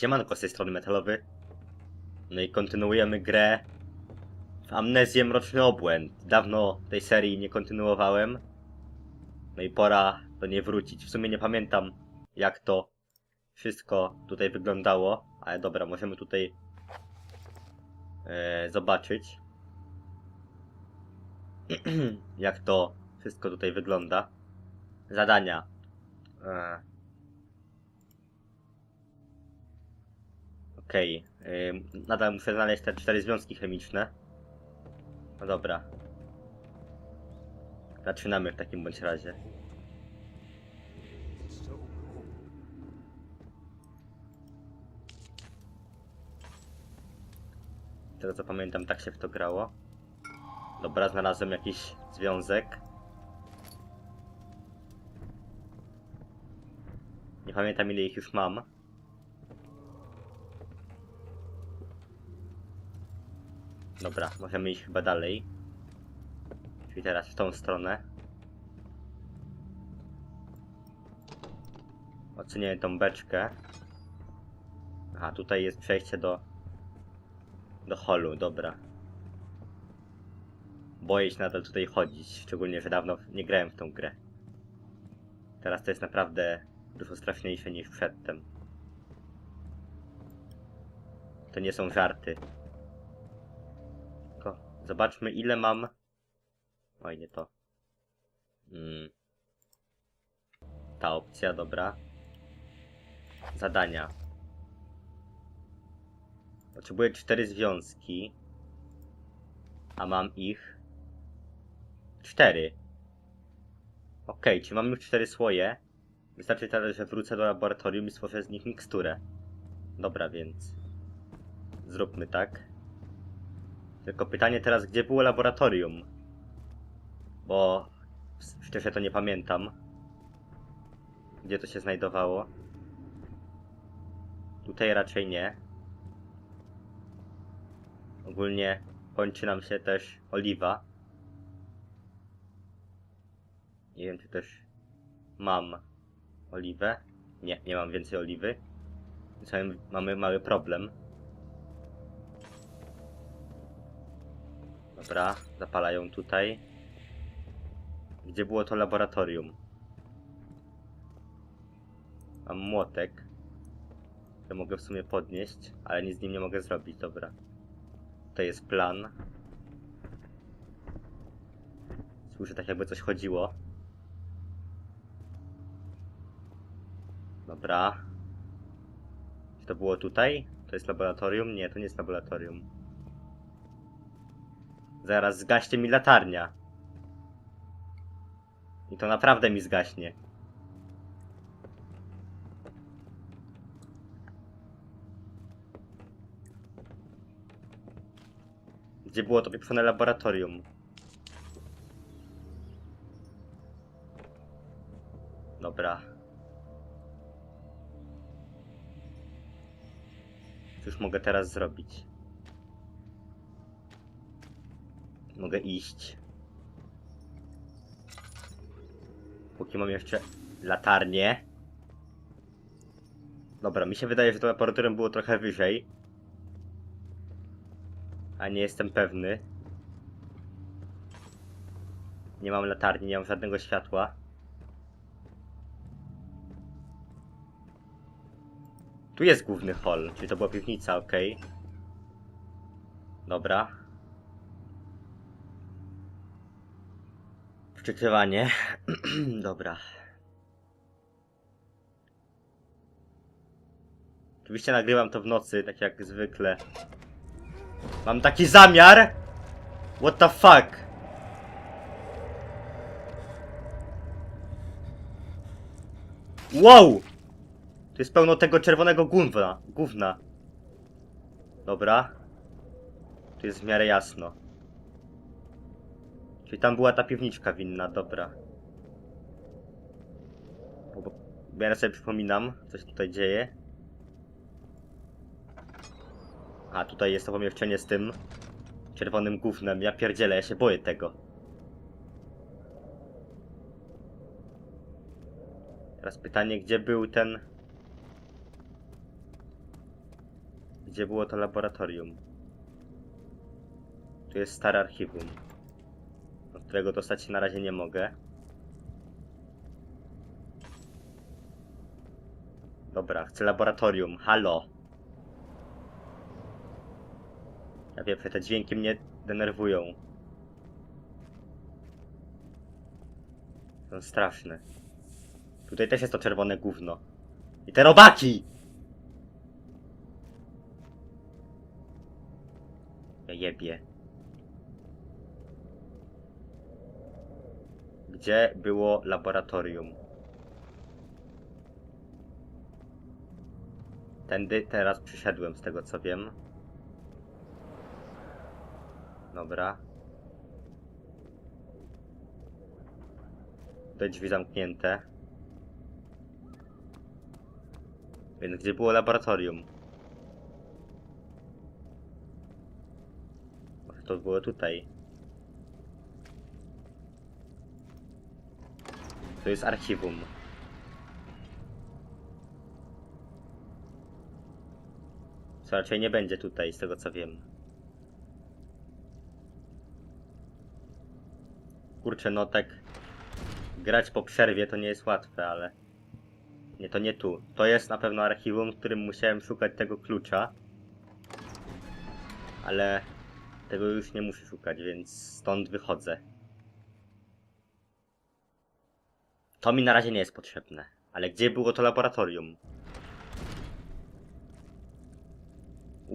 Siemanko z tej strony Metalowy. No i kontynuujemy grę w Amnezję Mroczny Obłęd. Dawno tej serii nie kontynuowałem. No i pora do niej wrócić. W sumie nie pamiętam jak to wszystko tutaj wyglądało. Ale dobra, możemy tutaj e, zobaczyć jak to wszystko tutaj wygląda. Zadania. E, Okej, nadal muszę znaleźć te cztery związki chemiczne. No dobra. Zaczynamy w takim bądź razie. Z tego co pamiętam, tak się w to grało. Dobra, znalazłem jakiś związek. Nie pamiętam ile ich już mam. Dobra, możemy iść chyba dalej. Czyli teraz w tą stronę. Ocenię tą beczkę. Aha, tutaj jest przejście do... Do holu, dobra. Boję się nadal tutaj chodzić, szczególnie, że dawno nie grałem w tą grę. Teraz to jest naprawdę dużo straszniejsze niż przedtem. To nie są żarty. Zobaczmy ile mam... Oj, nie to. Mm. Ta opcja, dobra. Zadania. Potrzebuję cztery związki. A mam ich... Cztery. Okej, czy mam już cztery słoje? Wystarczy teraz, że wrócę do laboratorium i stworzę z nich miksturę. Dobra, więc... Zróbmy tak. Tylko pytanie teraz, gdzie było laboratorium? Bo szczerze to nie pamiętam. Gdzie to się znajdowało? Tutaj raczej nie. Ogólnie kończy nam się też oliwa. Nie wiem, czy też mam oliwę. Nie, nie mam więcej oliwy. Więc mamy mały problem. Dobra, zapalają tutaj. Gdzie było to laboratorium? Mam młotek. To mogę w sumie podnieść, ale nic z nim nie mogę zrobić, dobra. To jest plan. Słyszę tak jakby coś chodziło. Dobra. Czy to było tutaj? To jest laboratorium? Nie, to nie jest laboratorium. Zaraz zgaśnie mi latarnia. I to naprawdę mi zgaśnie. Gdzie było to pieprzone laboratorium? Dobra. Cóż mogę teraz zrobić? Mogę iść. Póki mam jeszcze latarnię. Dobra, mi się wydaje, że to laboratorium było trochę wyżej. A nie jestem pewny. Nie mam latarni, nie mam żadnego światła. Tu jest główny hall, czyli to była piwnica, ok. Dobra. Wczytywanie. Dobra. Oczywiście nagrywam to w nocy, tak jak zwykle. Mam taki zamiar! What the fuck? Wow! Tu jest pełno tego czerwonego gówna. gówna. Dobra. Tu jest w miarę jasno. Czyli tam była ta piwniczka winna, dobra. Bo, bo, ja sobie przypominam, co się tutaj dzieje. A tutaj jest to pomieszczenie z tym czerwonym gównem. Ja pierdzielę, ja się boję tego. Teraz pytanie, gdzie był ten gdzie było to laboratorium? Tu jest stare archiwum, którego dostać się na razie nie mogę. Dobra, chcę laboratorium. Halo. Ja wiem, te dźwięki mnie denerwują. Są straszne. Tutaj też jest to czerwone gówno. I te robaki! Ja jebie. Gdzie było laboratorium? Tędy teraz przyszedłem, z tego co wiem. Dobra. Te drzwi zamknięte. Więc gdzie było laboratorium? Może to było tutaj. To jest archiwum. Co raczej nie będzie tutaj, z tego co wiem. Kurczę, no tak. Grać po przerwie to nie jest łatwe, ale. Nie, to nie tu. To jest na pewno archiwum, w którym musiałem szukać tego klucza. Ale tego już nie muszę szukać, więc stąd wychodzę. To mi na razie nie jest potrzebne. Ale gdzie było to laboratorium?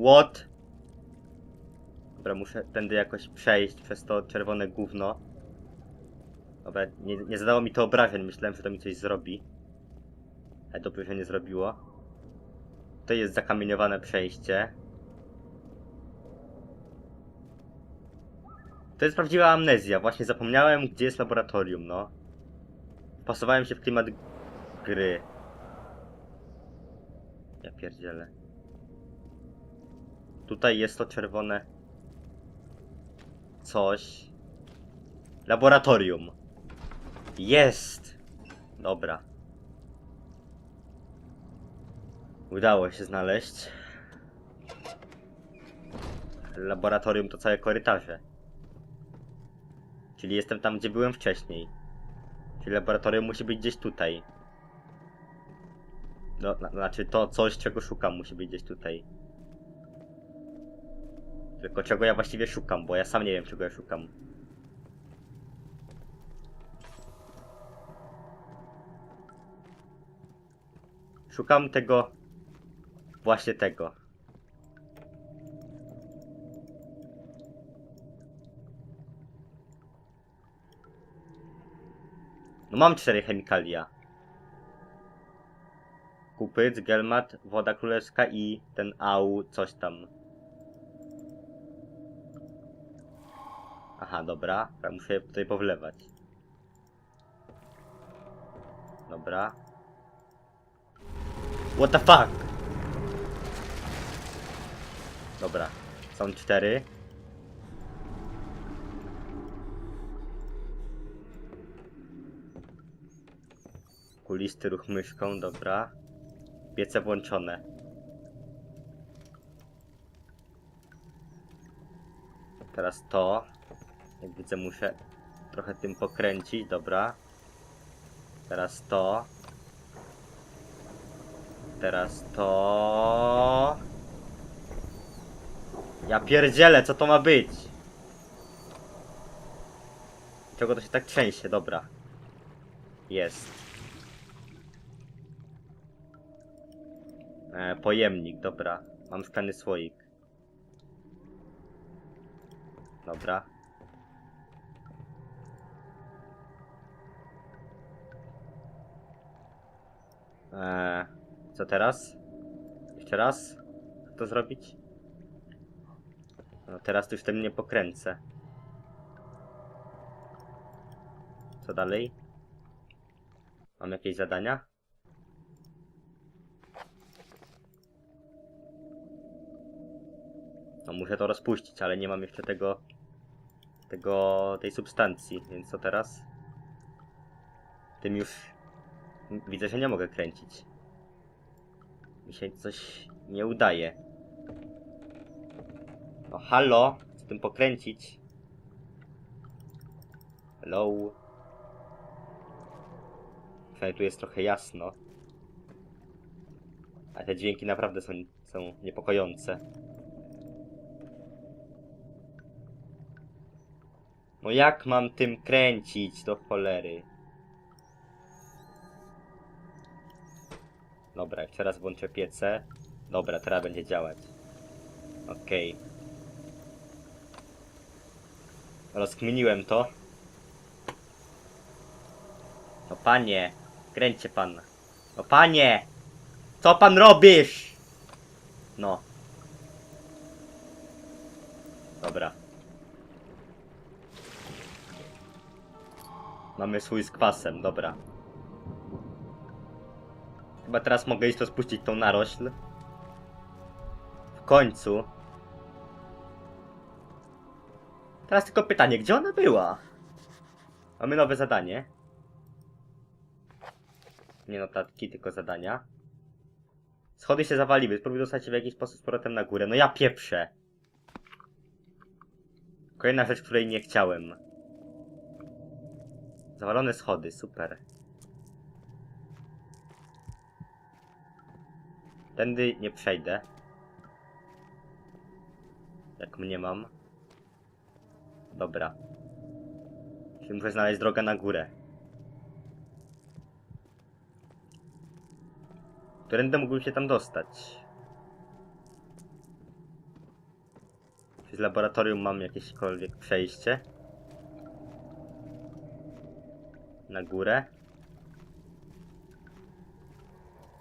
What? Dobra, muszę tędy jakoś przejść przez to czerwone gówno. Dobra, nie, nie zadało mi to obrażeń, myślałem, że to mi coś zrobi. Ale dobrze, że nie zrobiło. To jest zakamieniowane przejście. To jest prawdziwa amnezja, właśnie zapomniałem, gdzie jest laboratorium, no. Pasowałem się w klimat gry. Ja pierdzielę. Tutaj jest to czerwone coś. Laboratorium. Jest! Dobra. Udało się znaleźć. Laboratorium to całe korytarze. Czyli jestem tam, gdzie byłem wcześniej. Czyli laboratorium musi być gdzieś tutaj. No, na, znaczy to coś, czego szukam, musi być gdzieś tutaj. Tylko czego ja właściwie szukam, bo ja sam nie wiem, czego ja szukam. Szukam tego... Właśnie tego. No mam cztery chemikalia. Kupyc, gelmat, woda królewska i ten au, coś tam. Aha, dobra. Muszę je tutaj powlewać. Dobra. What the fuck? Dobra. Są cztery. Kulisty ruch myszką, dobra. Piece włączone. Teraz to. Jak widzę, muszę trochę tym pokręcić, dobra. Teraz to. Teraz to. Ja pierdzielę, co to ma być? Czego to się tak trzęsie? Dobra. Jest. E, pojemnik, dobra. Mam szklany słoik. Dobra. Eee, co teraz? Jeszcze raz? Jak to zrobić? No teraz to już tym nie pokręcę. Co dalej? Mam jakieś zadania? No muszę to rozpuścić, ale nie mam jeszcze tego... Tego... tej substancji, więc co teraz? Tym już... Widzę, że nie mogę kręcić. Mi się coś nie udaje. No halo, chcę tym pokręcić. Hello. Przynajmniej tu jest trochę jasno. A te dźwięki naprawdę są, są niepokojące. No jak mam tym kręcić do cholery? Dobra, jeszcze raz włączę piece. Dobra, teraz będzie działać. Okej. Rozkminiłem to. No panie, kręcie pan. No panie! Co pan robisz? No. Mamy swój z kwasem, dobra. Chyba teraz mogę iść to spuścić tą narośl. W końcu. Teraz tylko pytanie, gdzie ona była? Mamy nowe zadanie. Nie notatki, tylko zadania. Schody się zawaliły, spróbuj dostać się w jakiś sposób z powrotem na górę. No ja pieprzę. Kolejna rzecz, której nie chciałem. Zawalone schody, super. Tędy nie przejdę. Jak mnie mam. Dobra. Czyli muszę znaleźć drogę na górę. Którędy mógłbym się tam dostać? Czy z laboratorium mam jakiekolwiek przejście? Na górę?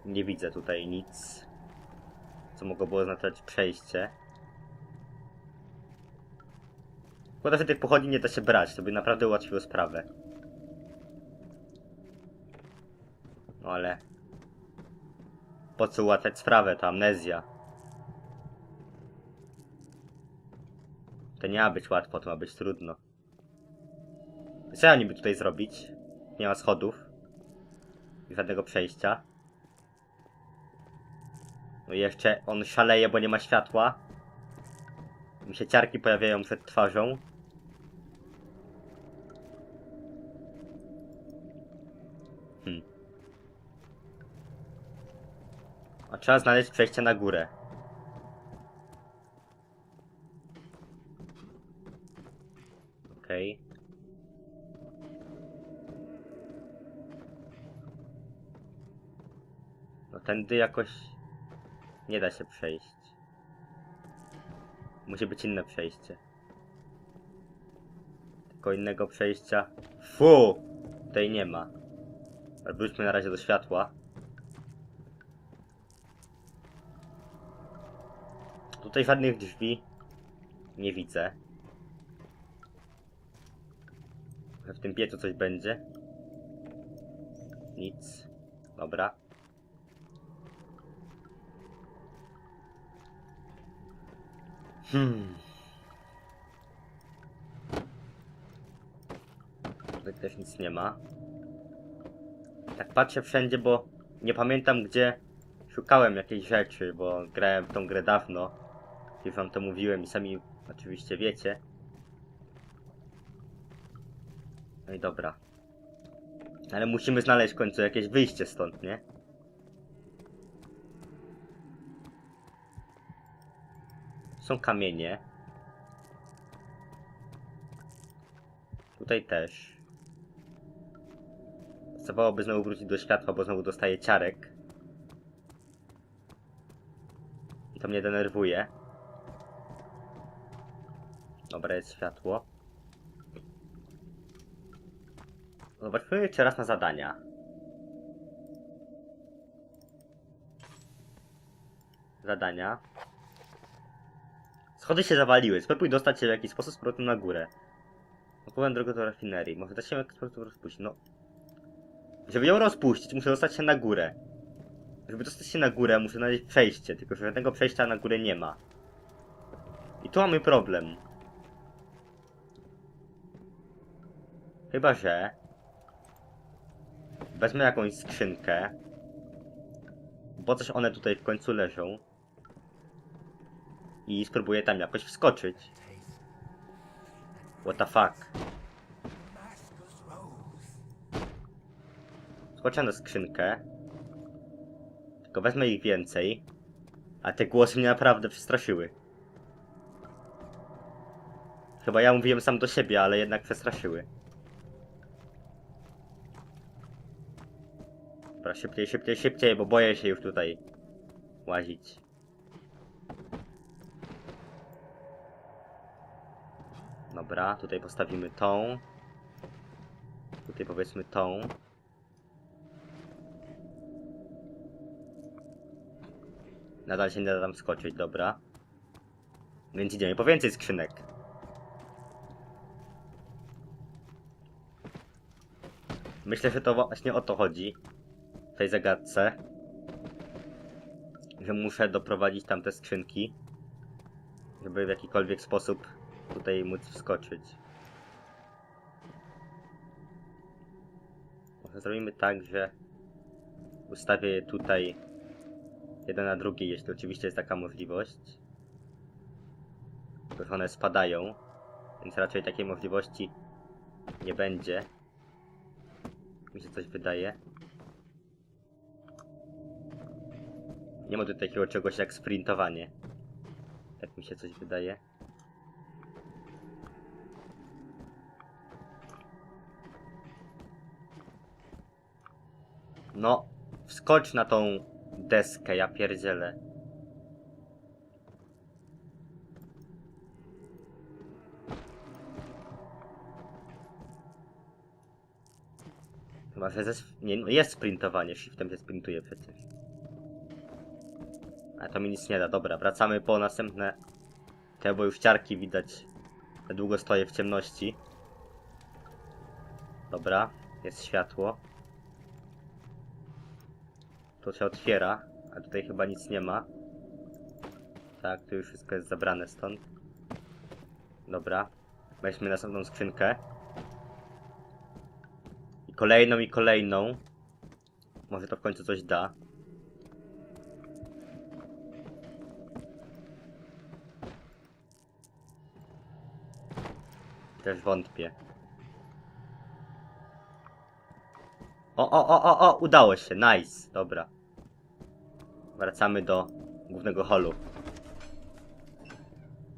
Nie widzę tutaj nic, co mogło było oznaczać przejście. Szkoda, że tych pochodni nie da się brać, to by naprawdę ułatwiło sprawę. No ale... Po co ułatwiać sprawę, to amnezja. To nie ma być łatwo, to ma być trudno. Co ja niby tutaj zrobić? Nie ma schodów. I żadnego przejścia. No i jeszcze on szaleje, bo nie ma światła. Mi się ciarki pojawiają przed twarzą. Hmm. A trzeba znaleźć przejście na górę. Tędy jakoś nie da się przejść. Musi być inne przejście. Tylko innego przejścia. Fu! Tutaj nie ma. Ale wróćmy na razie do światła. Tutaj żadnych drzwi nie widzę. W tym piecu coś będzie? Nic. Dobra. Hmm. Tutaj też nic nie ma. Tak patrzę wszędzie, bo nie pamiętam gdzie szukałem jakiejś rzeczy, bo grałem w tą grę dawno. Już wam to mówiłem i sami oczywiście wiecie. No i dobra. Ale musimy znaleźć w końcu jakieś wyjście stąd, nie? Są kamienie. Tutaj też. Pasowałoby znowu wrócić do światła, bo znowu dostaję ciarek. I to mnie denerwuje. Dobra, jest światło. Zobaczmy jeszcze raz na zadania. Zadania. Schody się zawaliły. Spróbuj dostać się w jakiś sposób z powrotem na górę. Opowiem drogę do rafinerii. Może da się ją jakiś sposób rozpuścić. No. Żeby ją rozpuścić, muszę dostać się na górę. Żeby dostać się na górę, muszę znaleźć przejście. Tylko, żadnego przejścia na górę nie ma. I tu mamy problem. Chyba, że... Wezmę jakąś skrzynkę. Bo też one tutaj w końcu leżą. I spróbuję tam jakoś wskoczyć. What the fuck? Skoczę na skrzynkę. Tylko wezmę ich więcej. A te głosy mnie naprawdę przestraszyły. Chyba ja mówiłem sam do siebie, ale jednak przestraszyły. Dobra, szybciej, szybciej, szybciej, bo boję się już tutaj łazić. Dobra, tutaj postawimy tą. Tutaj powiedzmy tą. Nadal się nie da tam skoczyć, dobra. Więc idziemy po więcej skrzynek. Myślę, że to właśnie o to chodzi w tej zagadce. Że muszę doprowadzić tam te skrzynki, żeby w jakikolwiek sposób tutaj móc wskoczyć. Zrobimy tak, że ustawię je tutaj jeden na drugi, jeśli oczywiście jest taka możliwość. Tylko, one spadają, więc raczej takiej możliwości nie będzie. Mi się coś wydaje. Nie ma tutaj takiego czegoś jak sprintowanie. Tak mi się coś wydaje. No, wskocz na tą deskę, ja pierdzielę. Chyba, że. Nie, no jest sprintowanie, shiftem się sprintuje przecież. Ale to mi nic nie da, dobra, wracamy po następne... Te, bo już ciarki widać. Długo stoję w ciemności. Dobra, jest światło. To się otwiera, a tutaj chyba nic nie ma. Tak, tu już wszystko jest zabrane stąd. Dobra, weźmy następną skrzynkę. I kolejną, i kolejną. Może to w końcu coś da. Też wątpię. O, o, o, o, o, udało się, nice, dobra. Wracamy do głównego holu.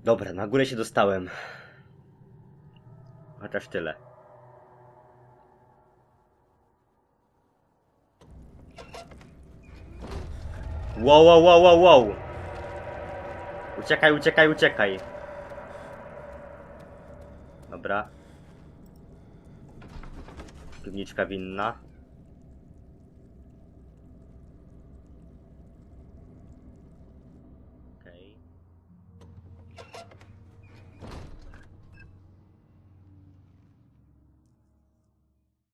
Dobra, na górę się dostałem. Chociaż tyle. Wow, wow, wow, wow, wow. Uciekaj, uciekaj, uciekaj. Dobra. Piwniczka winna.